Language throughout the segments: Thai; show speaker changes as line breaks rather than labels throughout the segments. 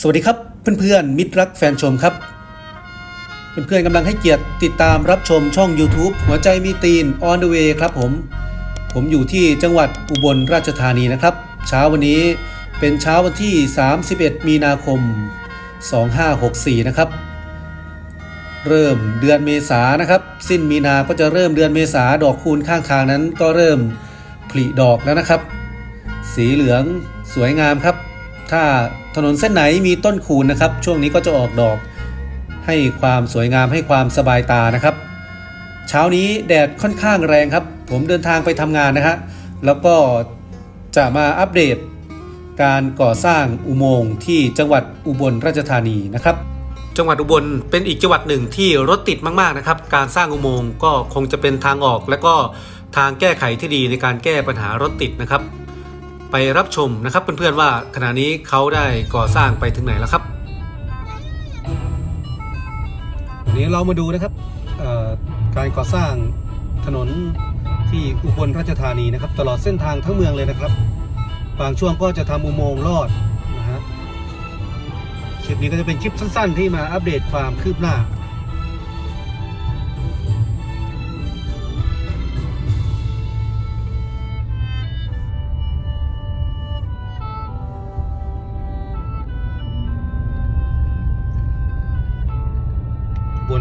สวัสดีครับเพื่อนๆมิตรรักแฟนชมครับเพื่อนๆกำลังให้เกียรติติดตามรับชมช่อง YouTube หัวใจมีตีน On the way ครับผม ผมอยู่ที่จังหวัดอุบลราชธานีนะครับ เช้าวันนี้เป็นเช้าวันที่ 31 มีนาคม 2564 นะครับ เริ่มเดือนเมษานะครับ สิ้นมีนาก็จะเริ่มเดือนเมษาดอกคูณข้างทางนั้นก็เริ่มผลิดอกแล้วนะครับ สีเหลืองสวยงามครับ ถ้าถนนเส้นไหนมีต้นคูณนะครับ ช่วงนี้ก็จะออกดอก ให้ความสวยงามให้ความสบายตานะครับ เช้านี้แดดค่อนข้างแรงครับ ผมเดินทางไปทำงานนะฮะแล้วก็จะมาอัปเดต การก่อสร้างอุโมงค์ที่จังหวัดอุบลราชธานีนะครับ จังหวัดอุบลเป็นอีกจังหวัดหนึ่งที่รถติดมากๆนะครับ การสร้างอุโมงค์ก็คงจะเป็นทางออก และก็ทางแก้ไขที่ดีในการแก้ปัญหารถติดนะครับ ไปรับชมนะครับเพื่อนๆว่าขณะนี้เขาได้ก่อสร้างไปถึงไหนแล้วครับวันนี้เรามาดูนะครับการก่อสร้างถนนที่อุบลราชธานีนะครับ ตลอดเส้นทางทั้งเมืองเลยนะครับ บางช่วงก็จะทำอุโมงค์ลอดนะฮะคลิปนี้ก็จะเป็นคลิปสั้น ๆ ที่มาอัปเดตความคืบหน้า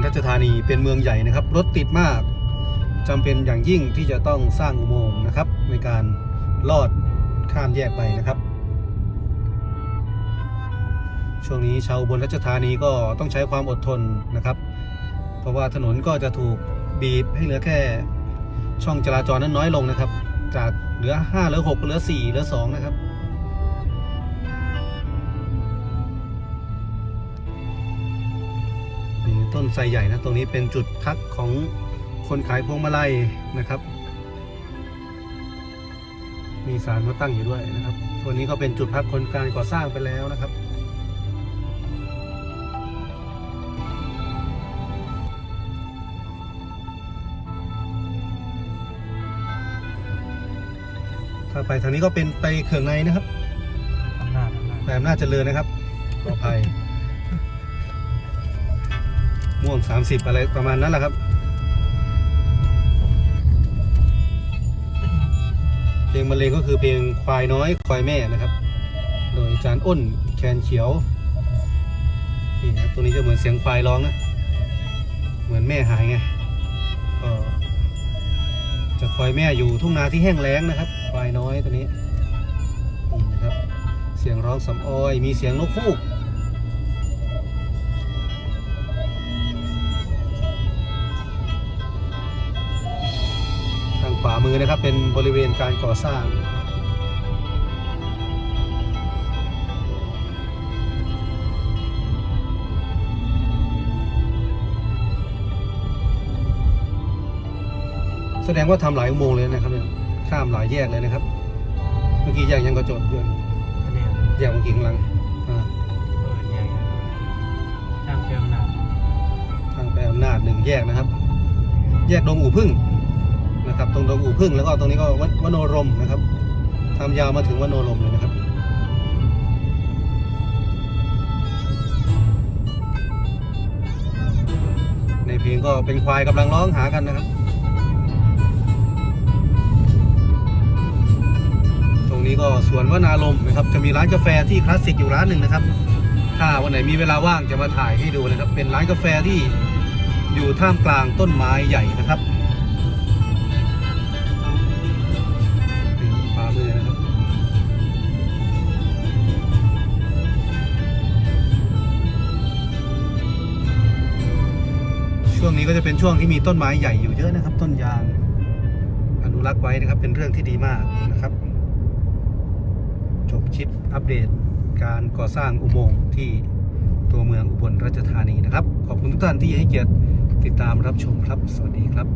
อุบลราชธานีเป็นเมืองใหญ่นะครับ รถติดมากจำเป็นอย่างยิ่งที่จะต้องสร้างอุโมงค์นะครับ ในการลอดข้ามแยกไปนะครับ ช่วงนี้ชาวบนราชธานีก็ต้องใช้ความอดทนนะครับ เพราะว่าถนนก็จะถูกบีบให้เหลือแค่ช่องจราจรนั้นน้อยลงนะครับ จากเหลือ 5 เหลือ 6 เหลือ 4 เหลือ 2 นะครับ ต้นไทรใหญ่นะ ตรงนี้เป็นจุดพักของคนขายพวงมาลัยนะครับ มีสารมาตั้งอยู่ด้วยนะครับ ตัวนี้ก็เป็นจุดพักคนการก่อสร้างไปแล้วนะครับถ้าไปทางนี้ก็เป็นไปเขื่องในนะครับ
อำนาจอำนาจ
ไปอำนาจเจริญนะครับปลอดภัย ม่วง 30 อะไรประมาณนั้นแหละครับเพลงบรรเลงก็คือเพลงควายน้อยควายแม่นะครับ โดยอาจารย์อ้นแคนเขียวนี่นะครับตัวนี้จะเหมือนเสียงควายร้องนะเหมือนแม่หายไงก็จะคอยแม่อยู่ทุ่งนาที่แห้งแล้งนะครับ ควายน้อยตัวนี้นี่นะครับเสียงร้องสำออย มีเสียงนกฮู มือนะครับเป็นบริเวณการก่อสร้างแสดงว่าทำหลายอุโมงค์เลยนะครับเนี่ยข้ามหลายแยกเลยนะครับ เมื่อกี้แยกยังกระจดด้วย
อันเนี้ย
แยกเมื่อกี้ข้างหลังอ่า
เออเนี่ยช่างเติมหนัก
ทางไปอำนาจหนึ่งแยกนะครับ แยกดงอู่พึ่ง นะครับ ตรงดงอู่พึ่งแล้วก็ตรงนี้ก็วัวโนรมนะครับทำยาวมาถึงวโนรมเลยนะครับในเพลงก็เป็นควายกำลังร้องหากันนะครับ ตรงนี้ก็สวนวนารมนะครับ จะมีร้านกาแฟที่คลาสสิกอยู่ร้านหนึ่งนะครับ ถ้าวันไหนมีเวลาว่างจะมาถ่ายให้ดูนะครับ เป็นร้านกาแฟที่อยู่ท่ามกลางต้นไม้ใหญ่นะครับ วงนี้ก็จะเป็นช่วงที่มีต้นไม้ใหญ่อยู่เยอะนะครับ ต้นยาง อนุรักษ์ไว้นะครับ เป็นเรื่องที่ดีมากนะครับจบชิดอัปเดต การก่อสร้างอุโมงค์ที่ตัวเมืองอุบลราชธานีนะครับ ขอบคุณทุกท่านที่ให้เกียรติติดตามรับชมครับ สวัสดีครับ